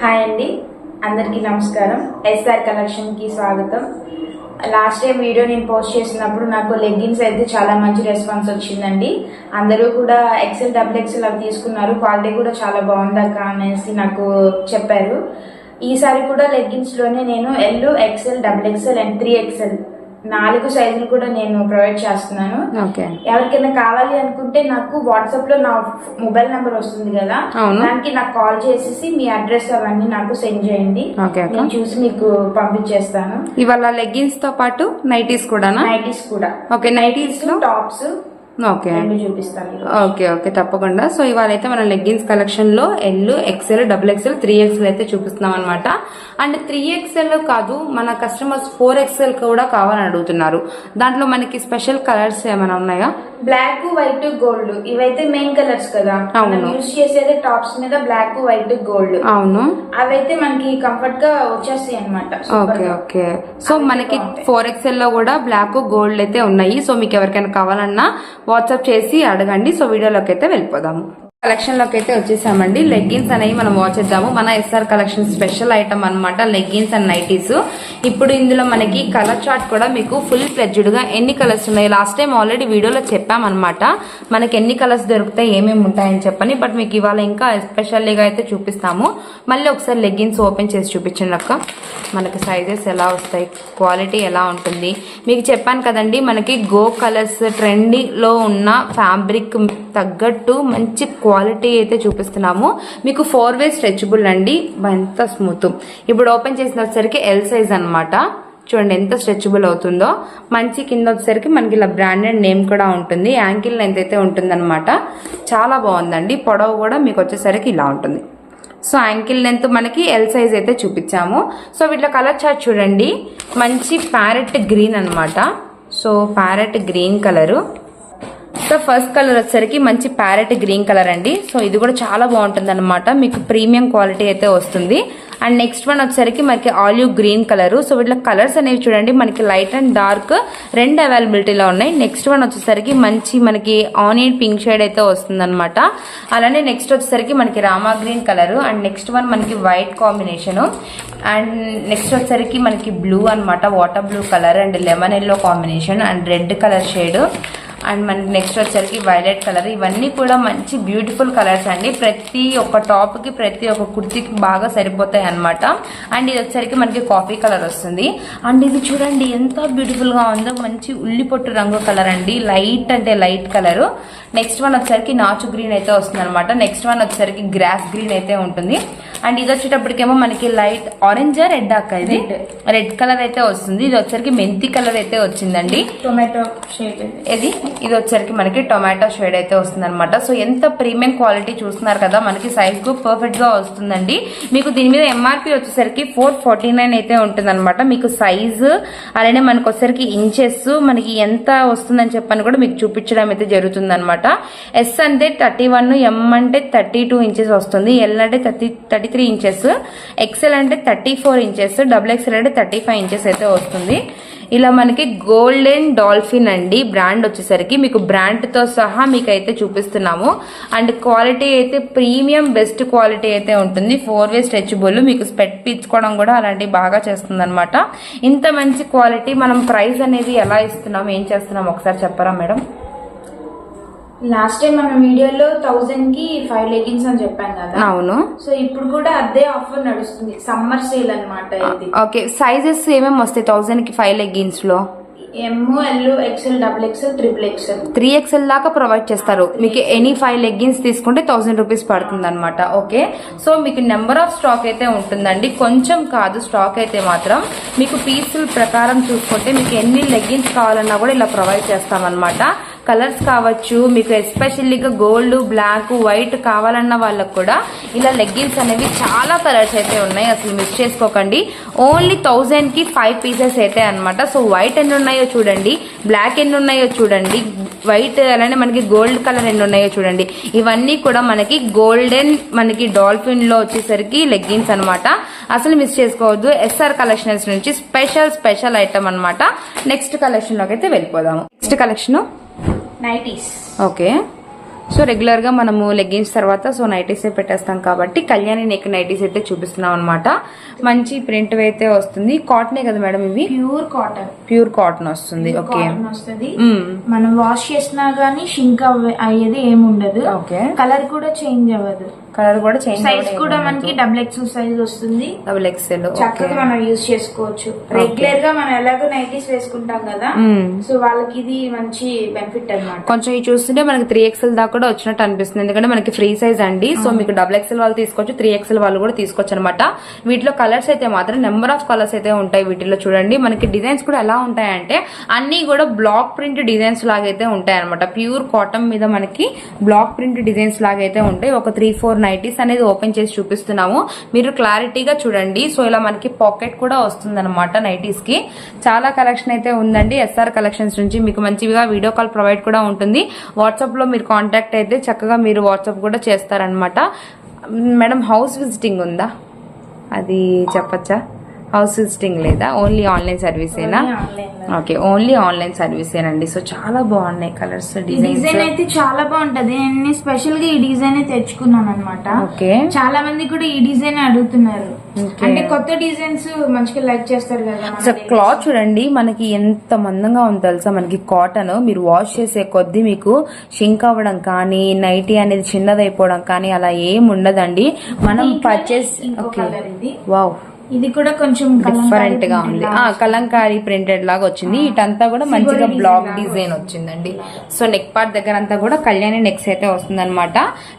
Hi అండి. అందరికీ నమస్కారం. ఎస్ఆర్ కలెక్షన్కి స్వాగతం. లాస్ట్ టైం వీడియో నేను పోస్ట్ చేసినప్పుడు నాకు లెగ్గిన్స్ అయితే చాలా మంచి రెస్పాన్స్ వచ్చిందండి. అందరూ కూడా ఎక్సెల్ డబుల్ ఎక్సెల్ అవి తీసుకున్నారు. క్వాలిటీ కూడా చాలా బాగుందక్క అనేసి నాకు చెప్పారు. ఈసారి కూడా లెగ్గిన్స్లోనే నేను L XL double XL and three XL నాలుగు సైజులు కూడా నేను ప్రొవైడ్ చేస్తున్నాను. ఓకే. ఎవరికైనా కావాలి అనుకుంటే నాకు వాట్సాప్లో నా మొబైల్ నంబర్ వస్తుంది కదా. దానికి నాకు కాల్ చేసేసి మీ అడ్రస్ అవన్నీ నాకు సెండ్ చేయండి. నేను చూసి మీకు పంపించేస్తాను. ఇవాళ లెగ్గిన్స్తో పాటు నైటీస్ కూడానా? నైటీస్ కూడా. Okay nighties tops okay. చూపిస్తాను. ఓకే ఓకే తప్పకుండా. సో ఇవాళ అయితే మన లెగ్గిన్స్ కలెక్షన్లో L XL double XL three XL అయితే చూపిస్తున్నాం అనమాట అండ్ త్రీ ఎక్సెల్ కాదు మన కస్టమర్స్ ఫోర్ ఎక్సెల్ కూడా కావాలని అడుగుతున్నారు. దాంట్లో మనకి స్పెషల్ కలర్స్ ఏమైనా ఉన్నాయా? Black white gold. ఇవైతే మెయిన్ కలర్స్ కదా. అవును. మనం యూస్ చేసేది టాప్స్ మీద బ్లాక్ వైట్ గోల్డ్. అవును. అవైతే మనకి కంఫర్ట్గా వచ్చేస్తాయి అనమాట ఓకే ఓకే. సో మనకి. ఫోర్ ఎక్స్ఎల్లో కూడా బ్లాక్ గోల్డ్ అయితే ఉన్నాయి. సో మీకు ఎవరికైనా కావాలన్నా వాట్సాప్ చేసి అడగండి. సో వీడియోలోకి అయితే వెళ్ళిపోదాము. కలెక్షన్లోకి అయితే వచ్చేసామండి. లెగ్గిన్స్ అనేవి మనం వాచ్ చేద్దాము. మన ఎస్ఆర్ కలెక్షన్ స్పెషల్ ఐటమ్ అనమాట లెగ్గిన్స్ అండ్ నైటీస్. ఇప్పుడు ఇందులో మనకి కలర్ చార్ట్ కూడా మీకు ఫుల్ ఫ్లెడ్జ్డ్గా ఎన్ని కలర్స్ ఉన్నాయి? లాస్ట్ టైం ఆల్రెడీ వీడియోలో చెప్పామన్నమాట. మనకి ఎన్ని కలర్స్ దొరుకుతాయి ఏమేమి ఉంటాయని చెప్పని బట్ మీకు ఇవాళ ఇంకా ఎస్పెషల్లీగా అయితే చూపిస్తాము. మళ్ళీ ఒకసారి లెగ్గిన్స్ ఓపెన్ చేసి చూపించండి అక్క. మనకి సైజెస్ ఎలా వస్తాయి క్వాలిటీ ఎలా ఉంటుంది. మీకు చెప్పాను కదండి మనకి గో కలర్స్ ట్రెండింగ్లో ఉన్న ఫ్యాబ్రిక్ తగ్గట్టు మంచి క్వాలిటీ అయితే చూపిస్తున్నాము. మీకు ఫోర్ వే స్ట్రెచబుల్ అండి. ఎంత స్మూత్. ఇప్పుడు ఓపెన్ చేసిన వచ్చేసరికి ఎల్ సైజ్ అనమాట చూడండి ఎంత స్ట్రెచబుల్ అవుతుందో. మంచి కింద వచ్చేసరికి మనకి ఇలా బ్రాండెడ్ నేమ్ కూడా ఉంటుంది. యాంకిల్ లెంత్ అయితే ఉంటుందన్నమాట. చాలా బాగుందండి. పొడవు కూడా మీకు వచ్చేసరికి ఇలా ఉంటుంది. సో యాంకిల్ లెంత్ మనకి ఎల్ సైజ్ అయితే చూపించాము. సో వీటిలో కలర్ చార్ట్ చూడండి. మంచి ప్యారెట్ గ్రీన్ అన్నమాట. So parrot green colour so first colour వచ్చేసరికి మంచి ప్యారెట్ గ్రీన్ కలర్ అండి. సో ఇది కూడా చాలా బాగుంటుంది అనమాట మీకు ప్రీమియం క్వాలిటీ అయితే వస్తుంది. అండ్ నెక్స్ట్ వన్ వచ్చేసరికి మనకి ఆలివ్ గ్రీన్ కలర్ సో వీటిలో కలర్స్ అనేవి చూడండి. మనకి లైట్ అండ్ డార్క్ రెండు అవైలబిలిటీలో ఉన్నాయి. నెక్స్ట్ వన్ వచ్చేసరికి మంచి మనకి ఆనియన్ పింక్ షేడ్ అయితే వస్తుంది అనమాట అలానే నెక్స్ట్ వచ్చేసరికి మనకి Rama green colour and next one మనకి వైట్ కాంబినేషన్ అండ్ నెక్స్ట్ వచ్చేసరికి మనకి బ్లూ అన్నమాట. Water blue colour and lemon yellow combination and red colour shade and మనకి నెక్స్ట్ వచ్చరికి వైలెట్ కలర్ ఇవన్నీ కూడా మంచి బ్యూటిఫుల్ కలర్స్ అండి. ప్రతి ఒక్క టాప్కి ప్రతి ఒక్క కుర్తీకి బాగా సరిపోతాయి అన్నమాట. అండ్ ఇది వచ్చరికి మనకి కాఫీ కలర్ వస్తుంది. అండ్ ఇది చూడండి ఎంత బ్యూటిఫుల్గా ఉందో. మంచి ఉల్లి పొట్టు రంగు కలర్ అండి. లైట్ అంటే లైట్ కలర్ నెక్స్ట్ వన్ వచ్చరికి నాచు గ్రీన్ అయితే వస్తుంది అనమాట నెక్స్ట్ వన్ వచ్చరికి గ్రాస్ గ్రీన్ అయితే ఉంటుంది. అండ్ ఇది వచ్చేటప్పటికేమో మనకి లైట్ ఆరెంజ్ రెడ్ అక్క ఇది. రెడ్ కలర్ అయితే వస్తుంది. ఇది వచ్చరికి మెంతి కలర్ అయితే వచ్చిందండి. టొమాటో షేప్ ఇది ఇది వచ్చరికి మనకి టొమాటో షేడ్ అయితే వస్తుందన్నమాట. సో ఎంత ప్రీమియం క్వాలిటీ చూస్తున్నారు కదా మనకి సైజ్కు పర్ఫెక్ట్గా వస్తుందండి. మీకు దీని మీద ఎంఆర్పి వచ్చేసరికి ఫోర్ ఫార్టీ నైన్ అయితే ఉంటుందన్నమాట. మీకు సైజు అలానే మనకు వచ్చేసరికి ఇంచెస్ మనకి ఎంత వస్తుందని చెప్పని కూడా మీకు చూపించడం అయితే జరుగుతుంది అనమాట ఎస్ అంటే థర్టీ వన్ ఎం అంటే థర్టీ టూ ఇంచెస్ వస్తుంది. ఎల్ అంటే thirty thirty three inches XL అంటే thirty four inches double XL అంటే థర్టీ ఫైవ్ ఇంచెస్ అయితే వస్తుంది. ఇలా మనకి గోల్డెన్ డాల్ఫిన్ అండి. బ్రాండ్ వచ్చేసరికి మీకు బ్రాండ్తో సహా మీకు అయితే చూపిస్తున్నాము. అండ్ క్వాలిటీ అయితే ప్రీమియం బెస్ట్ క్వాలిటీ అయితే ఉంటుంది. ఫోర్ వే స్ట్రెచబుల్ మీకు స్పెట్ పీచుకోవడం కూడా అలాంటివి బాగా చేస్తుంది అనమాట ఇంత మంచి క్వాలిటీ మనం ప్రైస్ అనేది ఎలా ఇస్తున్నాం ఏం చేస్తున్నాం ఒకసారి చెప్పరా మేడం? లాస్ట్ టైం మన వీడియోలో థౌజండ్కి ఫైవ్ లెగిన్స్ అని చెప్పాను కదా. అవును. సో ఇప్పుడు కూడా అదే ఆఫర్ నడుస్తుంది. సమ్మర్ సేల్ అన్నమాట ఇది. ఓకే సైజెస్ ఏమేమి వస్తాయి థౌసండ్కి five లెగ్గిన్స్లో? M L XL double XL triple XL three XL దాకా ప్రొవైడ్ చేస్తారు. మీకు ఎనీ ఫైవ్ లెగ్గిన్స్ తీసుకుంటే థౌసండ్ రూపీస్ పడుతుంది అనమాట ఓకే సో మీకు నెంబర్ ఆఫ్ స్టాక్ అయితే ఉంటుందండి. కొంచెం కాదు స్టాక్ అయితే మాత్రం. మీకు పీసుల ప్రకారం చూసుకుంటే మీకు ఎన్ని లెగ్గిన్స్ కావాలన్నా కూడా ఇలా ప్రొవైడ్ చేస్తామన్నమాట. కలర్స్ కావచ్చు మీకు ఎస్పెషల్లీగా గోల్డ్ బ్లాక్ వైట్ కావాలన్న వాళ్ళకు కూడా ఇలా లెగ్గిన్స్ అనేవి చాలా కలర్స్ అయితే ఉన్నాయి. అసలు మిస్ చేసుకోకండి. ఓన్లీ థౌజండ్కి ఫైవ్ పీసెస్ అయితే అనమాట సో వైట్ ఎన్ని ఉన్నాయో చూడండి. బ్లాక్ ఎన్ని ఉన్నాయో చూడండి. వైట్ అలానే మనకి గోల్డ్ కలర్ ఎన్ని ఉన్నాయో చూడండి. ఇవన్నీ కూడా మనకి గోల్డెన్ మనకి డాల్ఫిన్లో వచ్చేసరికి లెగ్గిన్స్ అన్నమాట. అసలు మిస్ చేసుకోవద్దు. ఎస్ఆర్ కలెక్షన్స్ నుంచి స్పెషల్ స్పెషల్ ఐటమ్ అనమాట నెక్స్ట్ కలెక్షన్లోకి అయితే వెళ్ళిపోదాము. Next collection nighties. Okay. So రెగ్యులర్గా మనము లెగ్గిన్స్ తర్వాత సో నైటీస్ పెట్టేస్తాం కాబట్టి కళ్యాణి నెక్ నైటీస్ అయితే చూపిస్తున్నాం అనమాట మంచి ప్రింట్ అయితే వస్తుంది. కాటనే కదా మేడం ఇవి? Pure cotton. ప్యూర్ కాటన్ వస్తుంది. ఓకే. వస్తుంది. మనం వాష్ చేసినా గానీ షింక్ అయ్యేది ఏమి ఉండదు ఓకే. కలర్ కూడా చేంజ్ అవ్వదు. కలర్ కూడా చేంజ్ సైజ్ కూడా మనకి డబుల్ ఎక్స్ సైజ్ వస్తుంది. డబుల్ ఎక్సెల్ చక్కగా మనం యూజ్ చేసుకోవచ్చు. రెగ్యులర్గా మనం ఎలాగో నైటీస్ వేసుకుంటాం కదా సో వాళ్ళకి ఇది మంచి బెనిఫిట్ అన్నమాట. కొంచెం ఇవి చూస్తుంటే మనకి త్రీ ఎక్స్ఎల్ దాకా కూడా వచ్చినట్టు అనిపిస్తుంది. ఎందుకంటే మనకి ఫ్రీ సైజ్ అండి. సో మీకు డబుల్ ఎక్స్ఎల్ వాళ్ళు తీసుకోవచ్చు త్రీ ఎక్స్ఎల్ వాళ్ళు కూడా తీసుకోవచ్చు అనమాట వీటిలో కలర్స్ అయితే మాత్రం నెంబర్ ఆఫ్ కలర్స్ అయితే ఉంటాయి వీటిలో చూడండి. మనకి డిజైన్స్ కూడా ఎలా ఉంటాయంటే అన్ని కూడా బ్లాక్ ప్రింట్ డిజైన్స్ లాగైతే ఉంటాయి అనమాట ప్యూర్ కాటన్ మీద మనకి బ్లాక్ ప్రింట్ డిజైన్స్ లాగైతే ఉంటాయి. ఒక త్రీ ఫోర్ నైటీస్ అనేది ఓపెన్ చేసి చూపిస్తున్నాము. మీరు క్లారిటీగా చూడండి. సో ఇలా మనకి పాకెట్ కూడా వస్తుంది అనమాట నైటీస్కి. చాలా కలెక్షన్ అయితే ఉందండి. ఎస్ఆర్ కలెక్షన్స్ నుంచి మీకు మంచిగా వీడియో కాల్ ప్రొవైడ్ కూడా ఉంటుంది. వాట్సాప్లో మీరు కాంటాక్ట్ అయితే చక్కగా మీరు వాట్సాప్ కూడా చేస్తారనమాట మేడం హౌస్ విజిటింగ్ ఉందా? అది చెప్పచ్చా? హౌస్ విజిటింగ్ లేదా? ఓన్లీ ఆన్లైన్ సర్వీసేనా? ఓకే ఓన్లీ ఆన్లైన్ సర్వీసేనండి. సో చాలా బాగున్నాయి కలర్స్ డిజైన్ అయితే చాలా బాగుంటది. నేను స్పెషల్గా ఈ డిజైన్ తెచ్చుకున్నాను అనమాట ఓకే. చాలా మంది కూడా ఈ డిజైన్ అడుగుతున్నారు. అంటే కొత్త డిజైన్స్ మంచిగా లైక్ చేస్తారు కదా అసలు క్లాత్ చూడండి మనకి ఎంత మందంగా ఉంది తెలుసా? మనకి కాటన్ మీరు వాష్ చేసే కొద్దీ మీకు షింక్ అవ్వడం కానీ నైటీ అనేది చిన్నదైపోవడం కానీ అలా ఏం ఉండదండి. మనం పర్చేస్ ఓకే. వావ్. ఇది కూడా కొంచెం డిఫరెంట్గా ఉంది. ఆ కలంకారీ ప్రింటెడ్ లాగా వచ్చింది. ఇటంతా కూడా మంచిగా బ్లాక్ డిజైన్ వచ్చిందండి. సో నెక్ పార్ట్ దగ్గర అంతా కూడా కళ్యాణి నెక్స్ అయితే వస్తుంది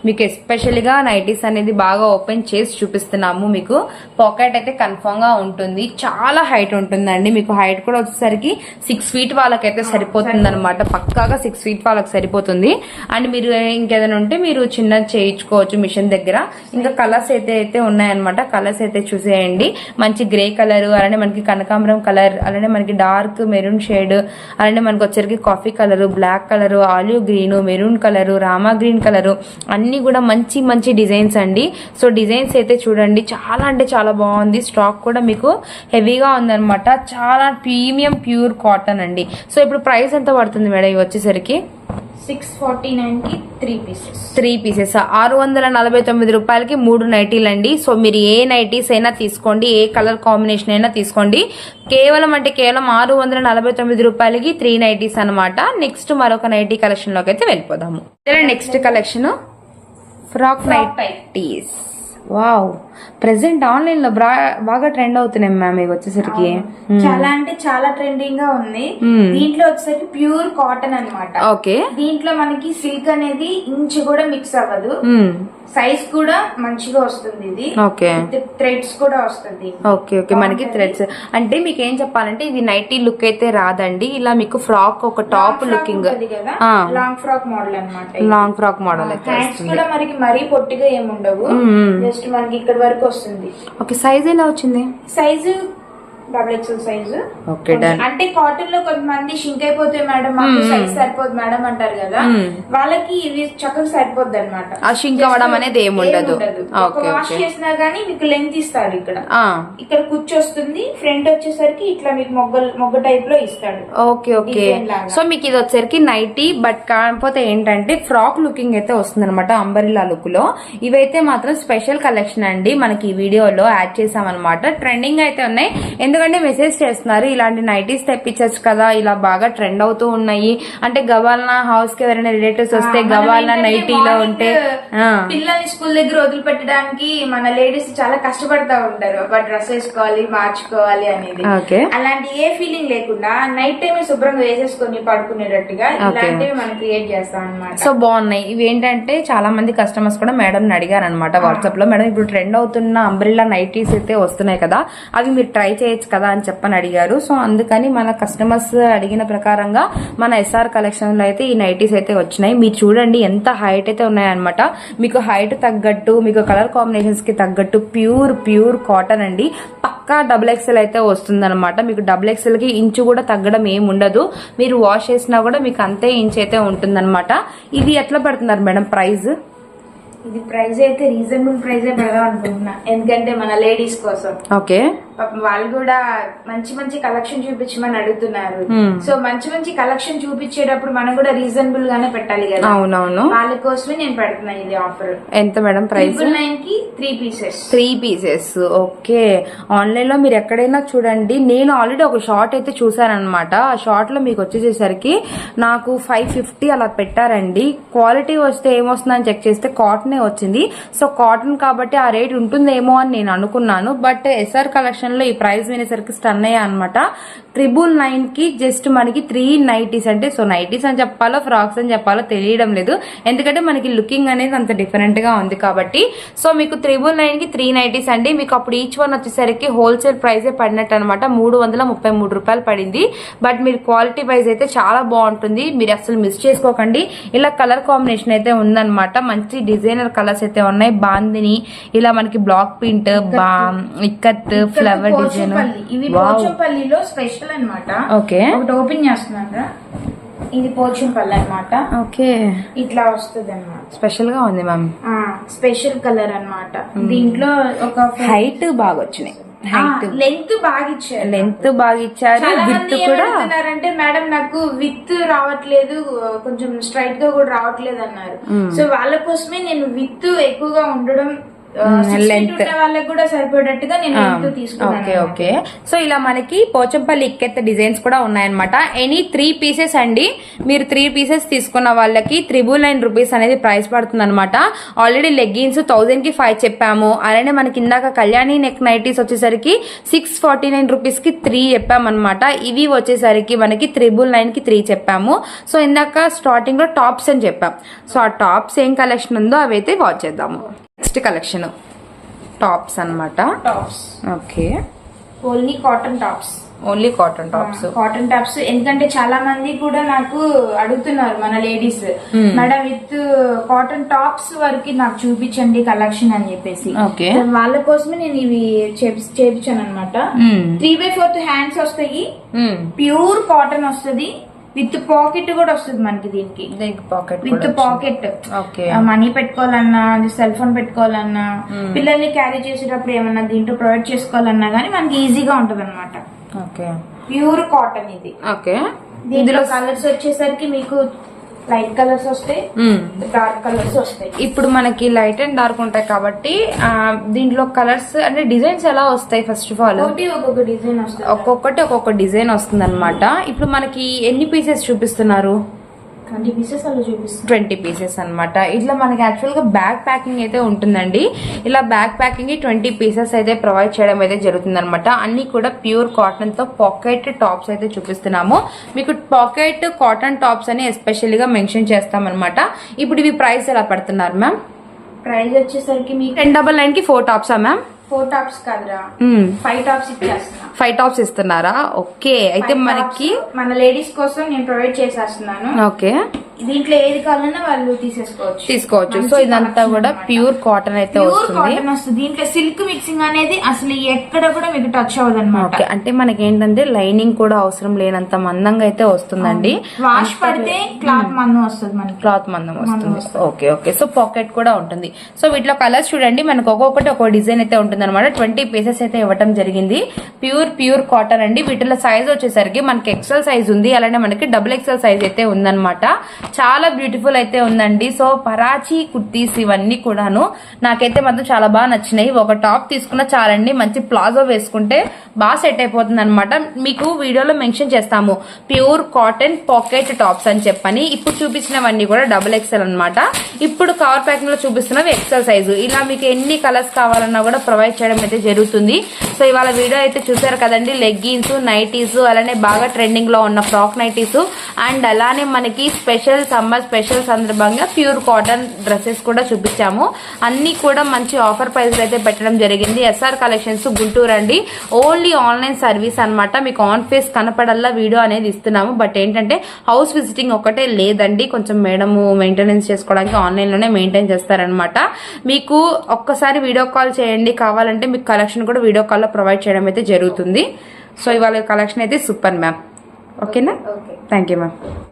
మీకు ఎస్పెషల్గా నైటీస్ అనేది బాగా ఓపెన్ చేసి చూపిస్తున్నాము మీకు. పాకెట్ అయితే కన్ఫర్మ్గా ఉంటుంది. చాలా హైట్ ఉంటుందండి. మీకు హైట్ కూడా వచ్చేసరికి సిక్స్ ఫీట్ వాళ్ళకైతే సరిపోతుంది. అనమాట పక్కాగా సిక్స్ ఫీట్ వాళ్ళకి సరిపోతుంది. అండ్ మీరు ఇంకేదైనా ఉంటే మీరు చిన్న చేయించుకోవచ్చు మిషన్ దగ్గర. ఇంకా కలర్స్ అయితే అయితే ఉన్నాయన్నమాట. కలర్స్ అయితే చూసేయండి. మంచి గ్రే కలర్ అలానే మనకి కనకాంబరం కలర్ అలానే మనకి డార్క్ మెరూన్ షేడ్ అలానే మనకి వచ్చరికి coffee colour black colour olive green maroon colour Rama green colour అన్ని కూడా మంచి మంచి డిజైన్స్ అండి. సో డిజైన్స్ అయితే చూడండి చాలా అంటే చాలా బాగుంది. స్టాక్ కూడా మీకు హెవీగా ఉందనమాట చాలా ప్రీమియం ప్యూర్ కాటన్ అండి. సో ఇప్పుడు ప్రైస్ ఎంత పడుతుంది మేడం ఇవి వచ్చేసరికి? సిక్స్ ఫార్టీ నైన్కి త్రీ పీసెస్. Three pieces. ఆరు వందల నలభై తొమ్మిది రూపాయలకి మూడు నైటీలు అండి సో మీరు ఏ నైటీస్ అయినా తీసుకోండి ఏ కలర్ కాంబినేషన్ అయినా తీసుకోండి. కేవలం అంటే కేవలం ఆరు వందల నలభై తొమ్మిది రూపాయలకి త్రీ నైటీస్ అన్నమాట. నెక్స్ట్ మరొక నైటీ కలెక్షన్లోకి అయితే వెళ్ళిపోదాము. Next collection frock nighties. Wow. Present ఆన్లైన్లో బాగా ట్రెండ్ అవుతున్నాయి మ్యామ్ ఇవి వచ్చేసరికి. చాలా అంటే చాలా ట్రెండింగ్గా ఉంది. దీంట్లో వచ్చేసరికి ప్యూర్ కాటన్ అన్నమాట. ఓకే. దీంట్లో మనకి సిల్క్ అనేది ఇంచు కూడా మిక్స్ అవ్వదు. సైజ్ కూడా మంచిగా వస్తుంది ఇది. ఓకే. థ్రెడ్స్ కూడా వస్తుంది. Okay okay. మనకి థ్రెడ్స్. అంటే మీకు ఏం చెప్పాలంటే ఇది నైటీ లుక్ అయితే రాదండి. ఇలా మీకు ఫ్రాక్ ఒక top looking. Long frock model అనమాట లాంగ్ ఫ్రాక్ మోడల్ అయితే కూడా మనకి మరీ పొట్టిగా ఏముండవు మ్మ్. జస్ట్ మనకి ఇక్కడ వరకు వస్తుంది. ఓకే సైజ్ ఎలా వచ్చింది? Size double XL size. Okay done అంటే కాటన్లో కొంతమంది షింక్ అయిపోతే మేడం మాకు సైజ్ సరిపోదు మేడం అంటారు కదా. వాళ్ళకి ఇవి చక్కగా సరిపోద్ది అనమాట ఆ shrink అవ్వడం అనేది ఏం ఉండదు. Okay, wash okay. చేసినా గానీ మీకు లెంత్ ఇస్తాడు ఇక్కడ. ఆ, ఇక్కడ కుర్చీ వస్తుంది ఫ్రంట్ వచ్చేసరికి ఇట్లా మీకు మొగ్గ మొగ్గ టైప్లో ఇస్తాడు. Okay okay. సో మీకు ఇది వచ్చేసరికి నైటీ బట్ కాకపోతే ఏంటంటే ఫ్రాక్ లుకింగ్ అయితే వస్తుంది అనమాట అంబరిలా లుక్లో. ఇవైతే మాత్రం స్పెషల్ కలెక్షన్ అండి. మనకి ఈ వీడియోలో యాడ్ చేసామన్నమాట ట్రెండింగ్ అయితే ఉన్నాయి. ఎందుకంటే మెసేజ్ చేస్తున్నారు ఇలాంటి నైటీస్ తెప్పించచ్చు కదా ఇలా బాగా ట్రెండ్ అవుతూ ఉన్నాయి. అంటే గవాలన హౌస్కి ఎవరైనా రిలేటివ్స్ వస్తే గవాలన నైటీలో ఉంటే. పిల్లల్ని స్కూల్ దగ్గర వదిలిపెట్టడానికి మన లేడీస్ చాలా కష్టపడతా ఉంటారు. ఒక డ్రెస్ వేసుకోవాలి మార్చుకోవాలి అనేది. అలాంటి ఏ ఫీలింగ్ లేకుండా నైట్ టైం శుభ్రంగా వేసేసుకొని పడుకునేటట్టుగా ఇలాంటివి మనం క్రియేట్ చేస్తాం అనమాట సో బాగున్నాయి. ఇవి ఏంటంటే చాలా మంది కస్టమర్స్ కూడా మేడం అడిగారు అనమాట వాట్సాప్లో. మేడం ఇప్పుడు ట్రెండ్ అవుతున్న అంబ్రిల్లా నైటీస్ అయితే వస్తున్నాయి కదా అవి మీరు ట్రై చేయొచ్చు కదా అని చెప్పని అడిగారు. సో అందుకని మన కస్టమర్స్ అడిగిన ప్రకారంగా మన ఎస్ఆర్ కలెక్షన్లో అయితే ఈ నైటీస్ అయితే వచ్చినాయి. మీరు చూడండి ఎంత హైట్ అయితే ఉన్నాయన్నమాట. మీకు హైట్ తగ్గట్టు మీకు కలర్ కాంబినేషన్స్కి తగ్గట్టు ప్యూర్ ప్యూర్ కాటన్ అండి. పక్కా డబుల్ ఎక్స్ఎల్ అయితే వస్తుందన్నమాట. మీకు డబుల్ ఎక్స్ఎల్కి ఇంచు కూడా తగ్గడం ఏమి ఉండదు. మీరు వాష్ చేసినా కూడా మీకు అంతే ఇంచ్ అయితే ఉంటుందన్నమాట. ఇది ఎట్లా పడుతున్నారు మేడం ప్రైస్ ఇది ప్రైస్ అయితే రీజనబుల్ ప్రైజే పెడదాం అనుకుంటున్నా. ఎందుకంటే మన లేడీస్ కోసం. ఓకే. పాపం వాళ్ళు కూడా మంచి మంచి కలెక్షన్ చూపించమని అడుగుతున్నారు. సో మంచి మంచి కలెక్షన్ చూపించేటప్పుడు మనం కూడా రీజనబుల్ గానే పెట్టాలి కదా. అవునవును. వాళ్ళ కోసమే నేను పెడుతున్నాను ఇది ఆఫర్. ఎంత మేడం ప్రైస్? నైన్కి three pieces three pieces okay. ఆన్లైన్లో మీరు ఎక్కడైనా చూడండి. నేను ఆల్రెడీ ఒక షార్ట్ అయితే చూసానమాట ఆ షార్ట్లో మీకు వచ్చేసేసరికి నాకు ఫైవ్ ఫిఫ్టీ అలా పెట్టారండి. క్వాలిటీ వస్తే ఏమొస్తుందని చెక్ చేస్తే కాటనే వచ్చింది. సో కాటన్ కాబట్టి ఆ రేట్ ఉంటుందేమో అని నేను అనుకున్నాను. బట్ ఎస్ఆర్ కలెక్షన్ లో ఈ ప్రైస్ వినేసరికి స్టన్ అయ్యా అనమాట ట్రిబుల్ నైన్కి జస్ట్ మనకి త్రీ నైటీస్ అంటే సో నైటీస్ అని చెప్పాలో ఫ్రాక్స్ అని చెప్పాలో తెలియడం లేదు. ఎందుకంటే మనకి లుకింగ్ అనేది అంత డిఫరెంట్గా ఉంది కాబట్టి. సో మీకు త్రిబుల్ నైన్కి త్రీ నైటీస్ అండి. మీకు అప్పుడు ఈచ్ వన్ వచ్చేసరికి హోల్సేల్ ప్రైసే పడినట్టు అనమాట మూడు వందల ముప్పై మూడు రూపాయలు పడింది. బట్ మీరు క్వాలిటీ వైజ్ అయితే చాలా బాగుంటుంది. మీరు అసలు మిస్ చేసుకోకండి. ఇలా కలర్ కాంబినేషన్ అయితే ఉందన్నమాట. మంచి డిజైనర్ కలర్స్ అయితే ఉన్నాయి. బాందిని ఇలా మనకి బ్లాక్ ప్రింట్ బా ఇక్కత్ ఫ్లవర్ డిజైన్ ఇవి పోచంపల్లిలో స్పెషల్ అన్నమాట ఓకే. ఒకటి ఓపెన్ చేస్తున్నారా ఇది పోచంపల్లి అన్నమాట. ఓకే. ఇట్లా వస్తుంది అనమాట స్పెషల్గా ఉంది మ్యామ్. స్పెషల్ కలర్ అన్నమాట. దీంట్లో ఒక హైట్ బాగా వచ్చినాయి లెంత్ బాగా ఇచ్చారు లెంత్ బాగా ఇచ్చారు విత్ కూడా ఏమంటున్నారంటే మేడం నాకు విత్ రావట్లేదు. కొంచెం స్ట్రైట్గా కూడా రావట్లేదు అన్నారు. సో వాళ్ళ కోసమే నేను విత్ ఎక్కువగా ఉండడం వాళ్ళకి కూడా నేను ఓకే ఓకే. సో ఇలా మనకి పోచంపల్లి ఇక్కెత్త డిజైన్స్ కూడా ఉన్నాయన్నమాట. ఎనీ త్రీ పీసెస్ అండి. మీరు త్రీ పీసెస్ తీసుకున్న వాళ్ళకి త్రిబుల్ నైన్ రూపీస్ అనేది ప్రైస్ పడుతుంది అనమాట ఆల్రెడీ లెగ్గిన్స్ థౌజండ్కి ఫైవ్ చెప్పాము. అలానే మనకి ఇందాక కళ్యాణి నెక్ నైటీస్ వచ్చేసరికి సిక్స్ ఫార్టీ నైన్ రూపీస్కి త్రీ చెప్పామన్నమాట. ఇవి వచ్చేసరికి మనకి త్రిబుల్ నైన్కి త్రీ చెప్పాము. సో ఇందాక స్టార్టింగ్లో టాప్స్ అని చెప్పాం. సో ఆ టాప్స్ ఏం కలెక్షన్ ఉందో అవి అయితే వాచ్ చేద్దాము. నెక్స్ట్ కలెక్షన్ టాప్స్ అన్నమాట. Tops okay only cotton tops only cotton tops cotton tops ఎందుకంటే చాలా మంది కూడా నాకు అడుగుతున్నారు మన ladies madam with cotton tops వరకు నాకు చూపించండి కలెక్షన్ అని చెప్పేసి. వాళ్ళ కోసమే నేను ఇవి చేపి- చేపించాను అనమాట త్రీ బై ఫోర్త్ హ్యాండ్స్ వస్తాయి. ప్యూర్ కాటన్ వస్తది. విత్ పాకెట్ కూడా వస్తుంది మనకి దీనికి. దీనికి pocket with pocket. Okay money పెట్టుకోవాలన్నా cell phone పెట్టుకోవాలన్నా పిల్లల్ని క్యారీ చేసేటప్పుడు ఏమన్నా దీంట్లో ప్రొవైడ్ చేసుకోవాలన్నా గానీ మనకి ఈజీగా ఉంటది అనమాట ఓకే ప్యూర్ కాటన్ ఇది. ఓకే దీంట్లో కలర్స్ వచ్చేసరికి మీకు లైట్ కలర్స్ వస్తాయి డార్క్ కలర్స్ వస్తాయి. ఇప్పుడు మనకి లైట్ అండ్ డార్క్ ఉంటాయి కాబట్టి ఆ, దీంట్లో కలర్స్ అంటే డిజైన్స్ ఎలా వస్తాయి ఫస్ట్ ఆఫ్ ఆల్ ఒకటి ఒక్కొక్క డిజైన్ వస్తుంది. ఒక్కొక్కటి ఒక్కొక్క డిజైన్ వస్తుంది అనమాట ఇప్పుడు మనకి ఎన్ని పీసెస్ చూపిస్తున్నారు? ట్వంటీ పీసెస్ అలా చూపిస్తుంది ట్వంటీ పీసెస్ అన్నమాట. ఇట్లా మనకి యాక్చువల్గా బ్యాగ్ ప్యాకింగ్ అయితే ఉంటుందండి. ఇలా బ్యాగ్ ప్యాకింగ్ ట్వంటీ పీసెస్ అయితే ప్రొవైడ్ చేయడం అయితే జరుగుతుంది అనమాట అన్ని కూడా ప్యూర్ కాటన్తో పాకెట్ టాప్స్ అయితే చూపిస్తున్నాము. మీకు పాకెట్ కాటన్ టాప్స్ అని ఎస్పెషల్లీ గా మెన్షన్ చేస్తామన్నమాట. ఇప్పుడు ఇవి ప్రైస్ ఎలా పడుతున్నారు మ్యామ్ ప్రైస్ వచ్చేసరికి మీకు టెన్ డబల్ నైన్కి ఫోర్ టాప్సా మ్యామ్ ఫోర్ టాప్స్ కాదురా. ఫైవ్ టాప్స్ ఫైవ్ టాప్స్ ఇస్తున్నారా? ఓకే అయితే మనకి మన లేడీస్ కోసం నేను ప్రొవైడ్ చేసేస్తున్నాను. ఓకే దీంట్లో ఏది కావాలన్నా వాళ్ళు తీసేసుకోవచ్చు. తీసుకోవచ్చు. సో ఇదంతా కూడా. ప్యూర్ కాటన్ అయితే వస్తుంది. దీంట్లో సిల్క్ మిక్సింగ్ అనేది అసలు ఎక్కడ కూడా మీకు టచ్ అవ్వదు అనమాట అంటే మనకి ఏంటంటే లైనింగ్ కూడా అవసరం లేనంత మందంగా అయితే వస్తుందండి. వాష్ పడితే క్లాత్ మందం వస్తుంది మనకి. క్లాత్ మందం వస్తుంది. Okay okay. సో పాకెట్ కూడా ఉంటుంది. సో వీటిలో కలర్స్ చూడండి. మనకు ఒక్కొక్కటి ఒక్కో డిజైన్ అయితే ఉంటుంది అనమాట ట్వంటీ పీసెస్ అయితే ఇవ్వటం జరిగింది. ప్యూర్ ప్యూర్ కాటన్ అండి. వీటిలో సైజ్ వచ్చేసరికి మనకి ఎక్సెల్ సైజ్ ఉంది. అలానే మనకి డబుల్ ఎక్సెల్ సైజ్ అయితే ఉందన్నమాట. చాలా బ్యూటిఫుల్ అయితే ఉందండి. సో పరాచీ కుర్తీస్ ఇవన్నీ కూడాను నాకైతే మాత్రం చాలా బాగా నచ్చినాయి. ఒక టాప్ తీసుకున్న చాలండి. మంచి ప్లాజో వేసుకుంటే బాగా సెట్ అయిపోతుంది అనమాట మీకు వీడియోలో మెన్షన్ చేస్తాము. ప్యూర్ కాటన్ పాకెట్ టాప్స్ అని చెప్పని. ఇప్పుడు చూపించినవన్నీ కూడా డబుల్ ఎక్సెల్ అనమాట ఇప్పుడు కవర్ ప్యాకింగ్లో చూపిస్తున్నవి ఎక్సెల్ సైజు ఇలా మీకు ఎన్ని కలర్స్ కావాలన్నా కూడా ప్రొవైడ్ చేయడం అయితే జరుగుతుంది. సో ఇవాళ వీడియో అయితే చూసారు కదండి. లెగ్గిన్స్ నైటీస్ అలానే బాగా ట్రెండింగ్లో ఉన్న ఫ్రాక్ నైటీస్ అండ్ అలానే మనకి స్పెషల్ సమ్మర్ స్పెషల్ సందర్భంగా ప్యూర్ కాటన్ డ్రెస్సెస్ కూడా చూపించాము. అన్ని కూడా మంచి ఆఫర్ ప్రైస్ అయితే పెట్టడం జరిగింది. ఎస్ఆర్ కలెక్షన్స్ గుంటూరు అండి. ఓన్లీ ఆన్లైన్ సర్వీస్ అన్నమాట. మీకు ఆన్ ఫేస్ కనపడల్లా వీడియో అనేది ఇస్తున్నాము. బట్ ఏంటంటే హౌస్ విజిటింగ్ ఒకటే లేదండి. కొంచెం మేడం మెయింటెనెన్స్ చేసుకోవడానికి ఆన్లైన్లోనే మెయింటైన్ చేస్తారనమాట మీకు ఒక్కసారి వీడియో కాల్ చేయండి. కావాలంటే మీకు కలెక్షన్ కూడా వీడియో కాల్లో ప్రొవైడ్ చేయడం అయితే జరుగుతుంది. సో ఇవాళ కలెక్షన్ అయితే సూపర్ మ్యామ్ ఓకేనా ఓకే థ్యాంక్ యూ మ్యామ్